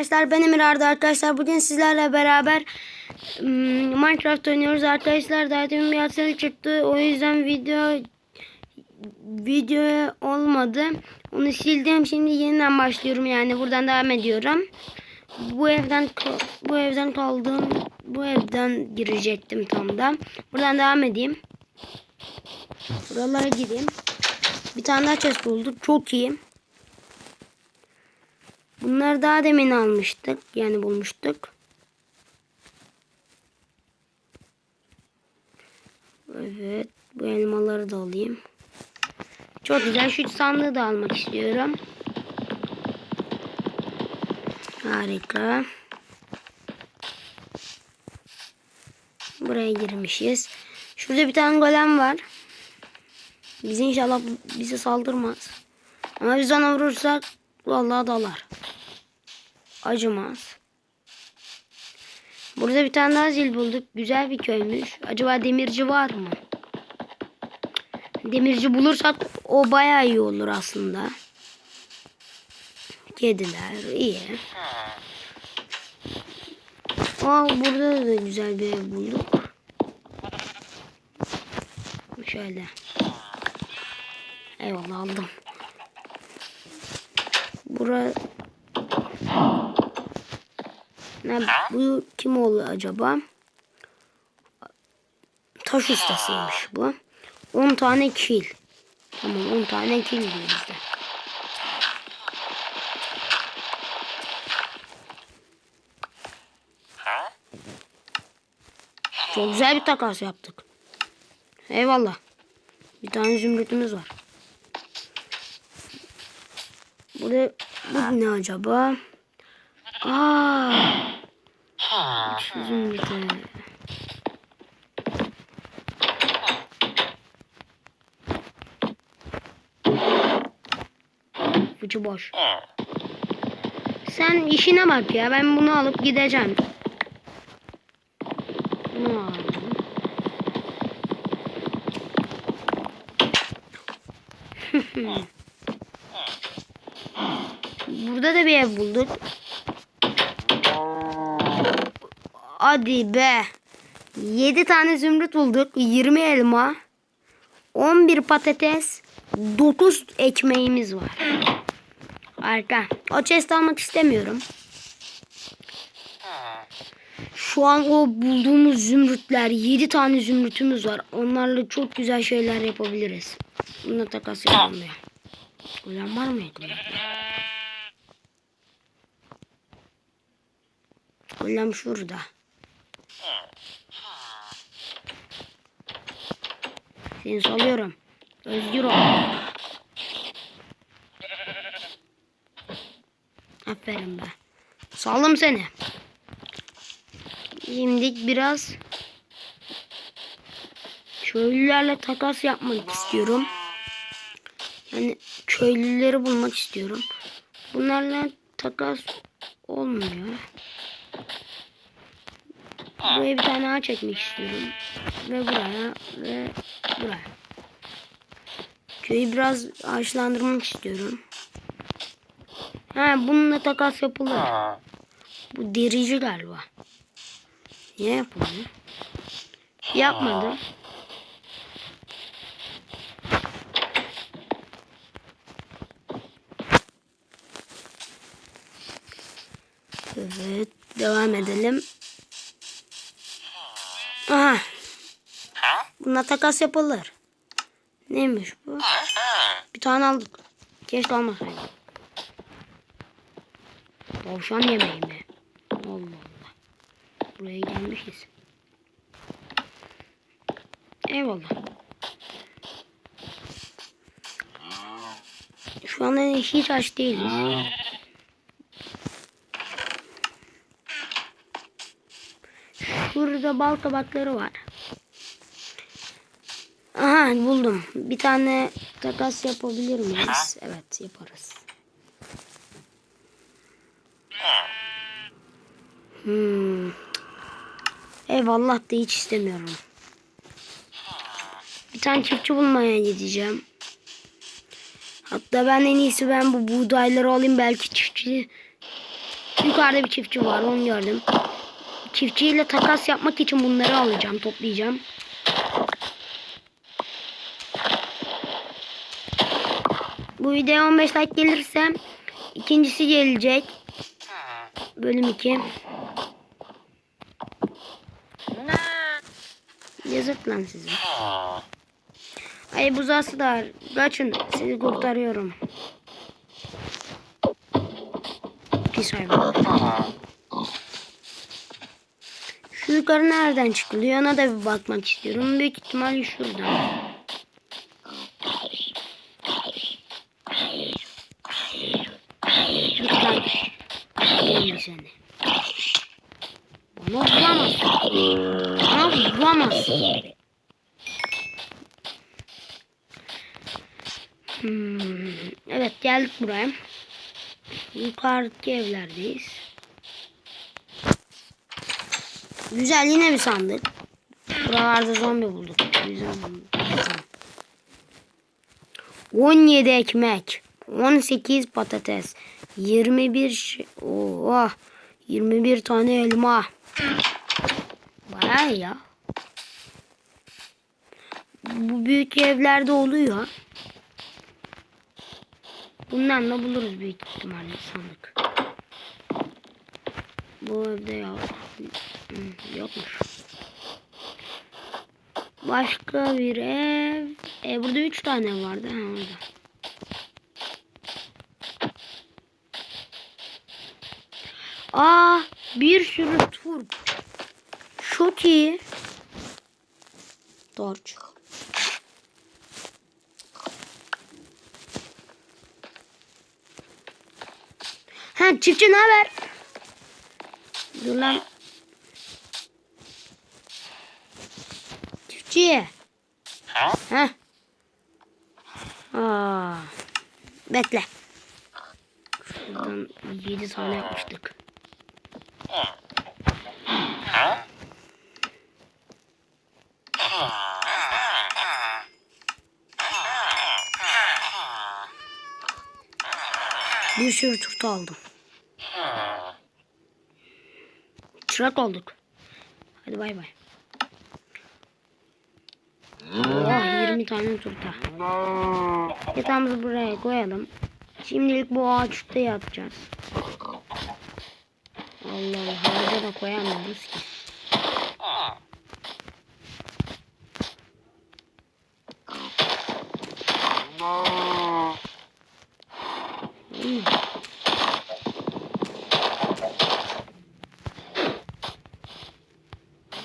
Arkadaşlar ben Emir Arda arkadaşlar. Bugün sizlerle beraber ım, Minecraft oynuyoruz. Arkadaşlar daha demin bir hastalık çıktı. O yüzden video video olmadı. Onu sildim. Şimdi yeniden başlıyorum yani. Buradan devam ediyorum. Bu evden bu evden kaldım bu evden girecektim tam da. Buradan devam edeyim. Buralara gideyim bir tane daha chest bulduk çok iyi Bunları daha demin almıştık. Yani bulmuştuk. Evet. Bu elmaları da alayım. Çok güzel. Şu sandığı da almak istiyorum. Harika. Buraya girmişiz. Şurada bir tane golem var. Biz inşallah bize saldırmaz. Ama biz ona vurursak vallahi dalar acımaz. Burada bir tane daha zil bulduk. Güzel bir köymüş. Acaba demirci var mı? Demirci bulursak o bayağı iyi olur aslında. Kediler iyi. Aa, burada da güzel bir ev bulduk. Şöyle. Eyvallah aldım. Bura ne, bu kim oldu acaba? Taş ustasıymış bu. 10 tane kil. Tamam 10 tane kil diyor bizde. Çok güzel bir takas yaptık. Eyvallah. Bir tane zümrütümüz var. Burada bu ne acaba? Aa. Zümrütü. Fıçı boş. Sen işine bak ya. Ben bunu alıp gideceğim. Bunu aldım. Burada da bir ev bulduk. Hadi be. 7 tane zümrüt bulduk. 20 elma. 11 patates. 9 ekmeğimiz var. Harika. O chest almak istemiyorum. Şu an o bulduğumuz zümrütler 7 tane zümrütümüz var. Onlarla çok güzel şeyler yapabiliriz. Bununla takas yapalım ya. Ulan var mı yakında? Ulan şurada. Seni salıyorum. Özgür ol. Aferin be. Saldım seni. Şimdi biraz köylülerle takas yapmak istiyorum. Yani köylüleri bulmak istiyorum. Bunlarla takas olmuyor. Buraya bir tane ağaç ekmek istiyorum. Ve buraya ve buraya. Köyü biraz ağaçlandırmak istiyorum. Ha bununla takas yapılır. Bu derici galiba. Niye yapılıyor? Yapmadı. Evet devam edelim. Buna takas yapılır. Neymiş bu? Bir tane aldık. Keşke almasaydım. Tavşan yemeği mi? Allah Allah. Buraya gelmişiz. Eyvallah. Şu anda hiç aç değiliz. Şurada bal kabakları var. Aha buldum. Bir tane takas yapabilir miyiz? Evet yaparız. Hmm. Eyvallah da hiç istemiyorum. Bir tane çiftçi bulmaya gideceğim. Hatta ben en iyisi ben bu buğdayları alayım belki çiftçi. Yukarıda bir çiftçi var onu gördüm. Çiftçiyle takas yapmak için bunları alacağım toplayacağım. Bu video 15 like gelirse ikincisi gelecek. Bölüm 2. Yazık lan size. Ay buzası da. Kaçın sizi kurtarıyorum. Pis hayvan. Şu yukarı nereden çıkılıyor ona da bir bakmak istiyorum. Büyük ihtimal şuradan. Seni. Bana vuramaz. Bana vuramaz. Hmm, evet geldik buraya. Yukarıdaki evlerdeyiz. Güzel yine bir sandık. Buralarda zombi bulduk. Güzel. 17 ekmek. 18 patates. 21 şey. Oha. 21 tane elma. Bayağı ya. Bu büyük evlerde oluyor. Bundan da buluruz büyük ihtimalle sandık. Bu evde yok. Hmm, Yokmuş. Başka bir ev. E burada üç tane vardı. Ha, orada. Aa bir sürü turp. Çok iyi. Torç. Ha çiftçi ne haber? Dur lan. Çiftçi. Ha? Aa. Bekle. Şuradan 7 tane yapmıştık. Bir sürü turta aldım. Çırak olduk. Hadi bay bay. Oh 20 tane turta. Yatağımızı buraya koyalım. Şimdilik bu ağaçta yapacağız. Allah Allah ağaca da koyamıyoruz ki.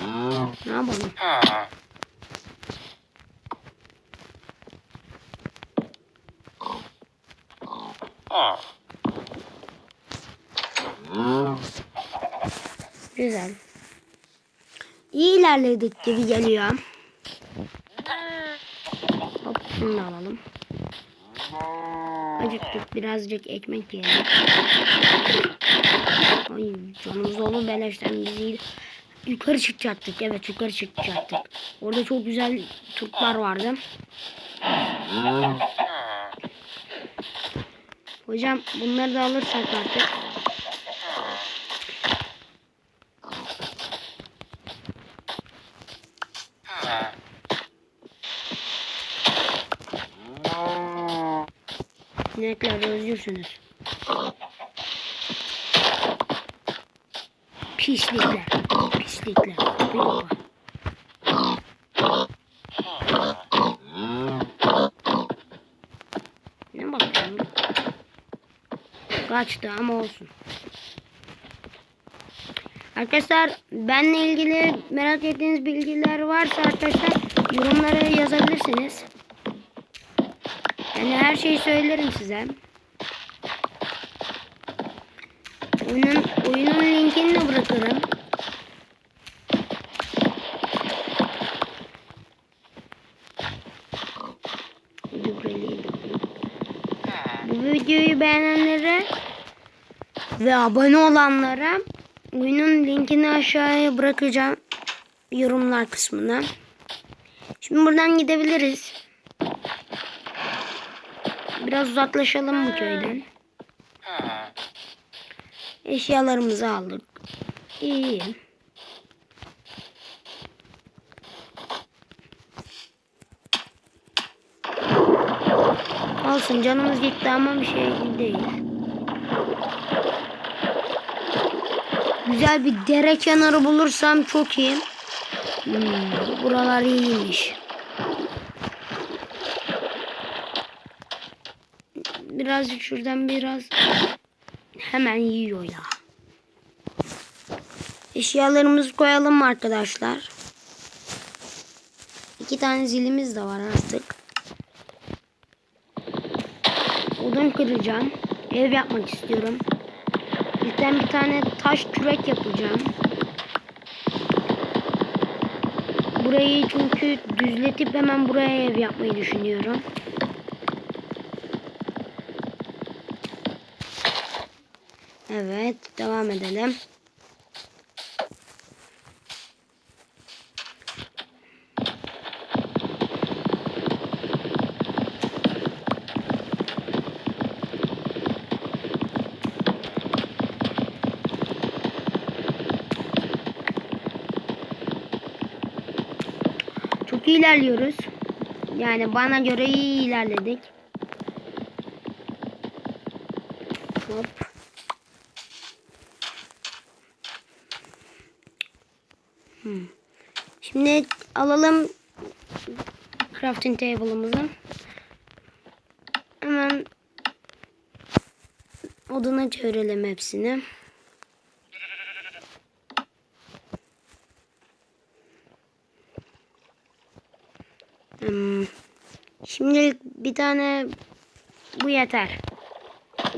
Hmm. Ne yapalım? Güzel. İyi ilerledik gibi geliyor. Hop şunu alalım. Acıktık birazcık ekmek yiyelim. Ay canımız dolu beleşten bizi yukarı çıkacaktık. Evet yukarı çıkacaktık. Orada çok güzel Türkler vardı. Hocam bunları da alırsak artık. İnekler özgürsünüz. Pislikler. Pislikler. Baba. Ne bakıyorsun? Kaçtı ama olsun. Arkadaşlar benle ilgili merak ettiğiniz bilgiler varsa arkadaşlar yorumlara yazabilirsiniz. Yani her şeyi söylerim size. Oyunun, oyunun linkini de bırakırım. Bu videoyu beğenenlere ve abone olanlara oyunun linkini aşağıya bırakacağım yorumlar kısmına. Şimdi buradan gidebiliriz. Biraz uzaklaşalım bu köyden. Eşyalarımızı aldık. İyi. Olsun canımız gitti ama bir şey değil. Güzel bir dere kenarı bulursam çok iyi. Hmm, buralar iyiymiş. Birazcık şuradan biraz hemen yiyor ya. Eşyalarımızı koyalım arkadaşlar? İki tane zilimiz de var artık. Odun kıracağım. Ev yapmak istiyorum. İlkten bir tane taş kürek yapacağım. Burayı çünkü düzletip hemen buraya ev yapmayı düşünüyorum. Evet, devam edelim. İlerliyoruz. Yani bana göre iyi ilerledik. Hop. Hmm. Şimdi alalım crafting table'ımızı. Hemen oduna çevirelim hepsini. Şimdi bir tane bu yeter.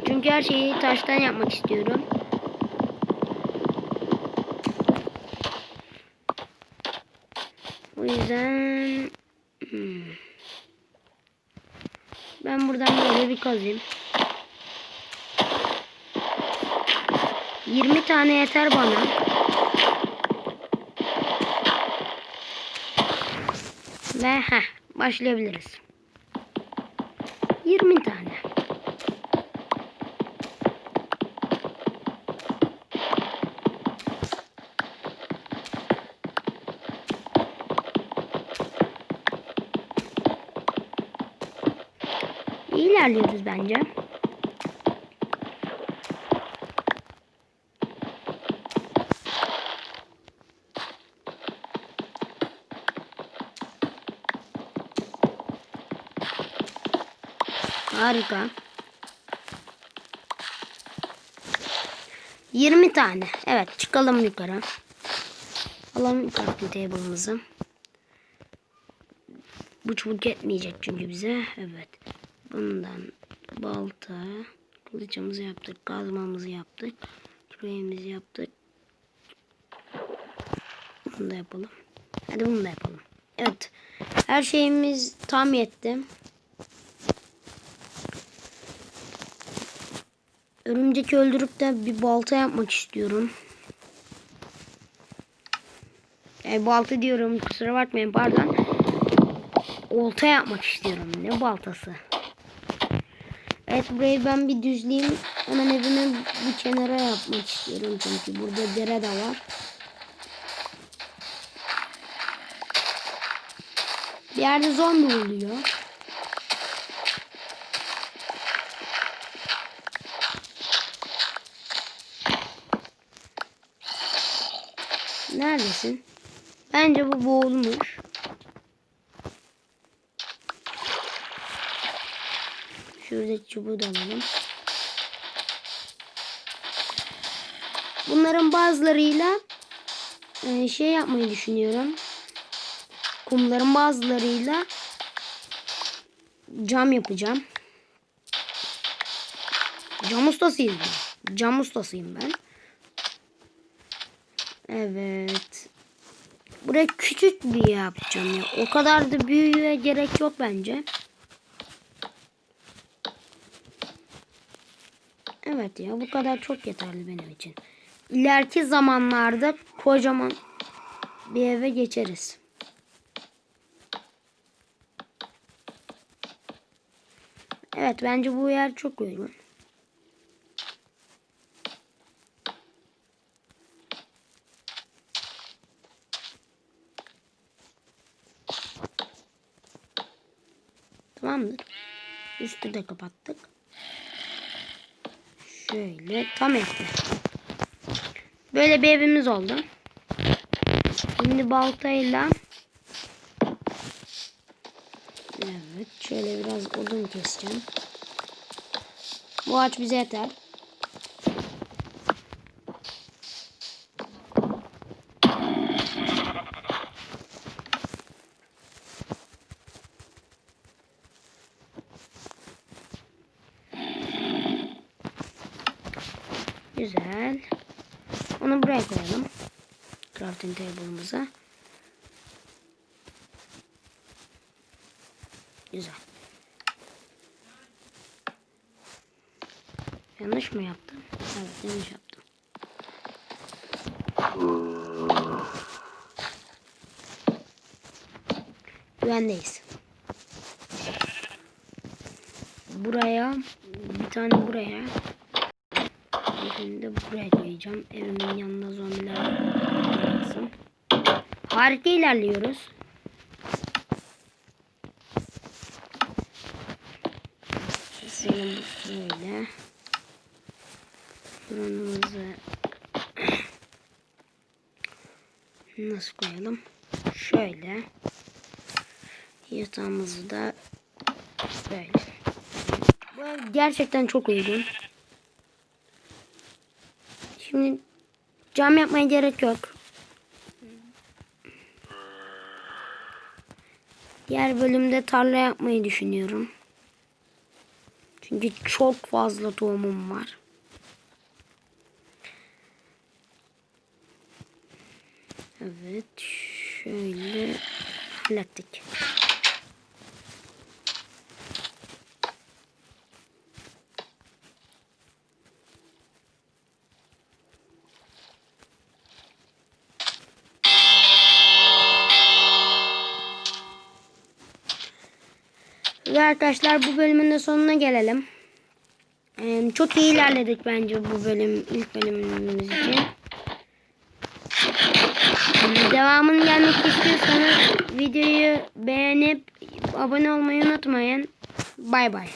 Çünkü her şeyi taştan yapmak istiyorum. O yüzden hmm. ben buradan böyle bir kazayım. 20 tane yeter bana. Ve heh, başlayabiliriz. 20 tane. İlerliyoruz bence. Harika. 20 tane. Evet çıkalım yukarı. Alalım crafting table'ımızı. Bu çubuk yetmeyecek çünkü bize. Evet. Bundan balta, kılıcımızı yaptık, kazmamızı yaptık, küreğimizi yaptık. Bunu da yapalım. Hadi bunu da yapalım. Evet. Her şeyimiz tam yetti. Örümcek öldürüp de bir balta yapmak istiyorum. E, balta diyorum kusura bakmayın pardon. Olta yapmak istiyorum. Ne baltası? Evet burayı ben bir düzleyeyim. Hemen evimi bir kenara yapmak istiyorum çünkü burada dere de var. Bir yerde zombi oluyor. Neredesin? Bence bu boğulmuş. Şurada çubuğu da alalım. Bunların bazılarıyla e, şey yapmayı düşünüyorum. Kumların bazılarıyla cam yapacağım. Cam ustasıyım. Cam ustasıyım ben. Evet. Buraya küçük bir yapacağım ya. O kadar da büyüğe gerek yok bence. Evet ya bu kadar çok yeterli benim için. İleriki zamanlarda kocaman bir eve geçeriz. Evet bence bu yer çok uygun. Üstü de kapattık. Şöyle tam etti. Böyle bir evimiz oldu. Şimdi baltayla Evet şöyle biraz odun keseceğim. Bu ağaç bize yeter. Güzel. Onu buraya koyalım. Crafting table'ımıza. Güzel. Yanlış mı yaptım? Evet yanlış yaptım. Güvendeyiz. Buraya bir tane buraya Birini de buraya koyacağım. Evimin yanında zombiler lazım. Harika ilerliyoruz. Keselim böyle. Fırınımızı nasıl koyalım? Şöyle. Yatağımızı da böyle. Bu gerçekten çok uygun. Şimdi cam yapmaya gerek yok. Diğer bölümde tarla yapmayı düşünüyorum. Çünkü çok fazla tohumum var. Evet, şöyle hallettik. Ve arkadaşlar bu bölümün de sonuna gelelim. Ee, çok iyi ilerledik bence bu bölüm ilk bölümümüz için. Devamını gelmek istiyorsanız videoyu beğenip abone olmayı unutmayın. Bay bay.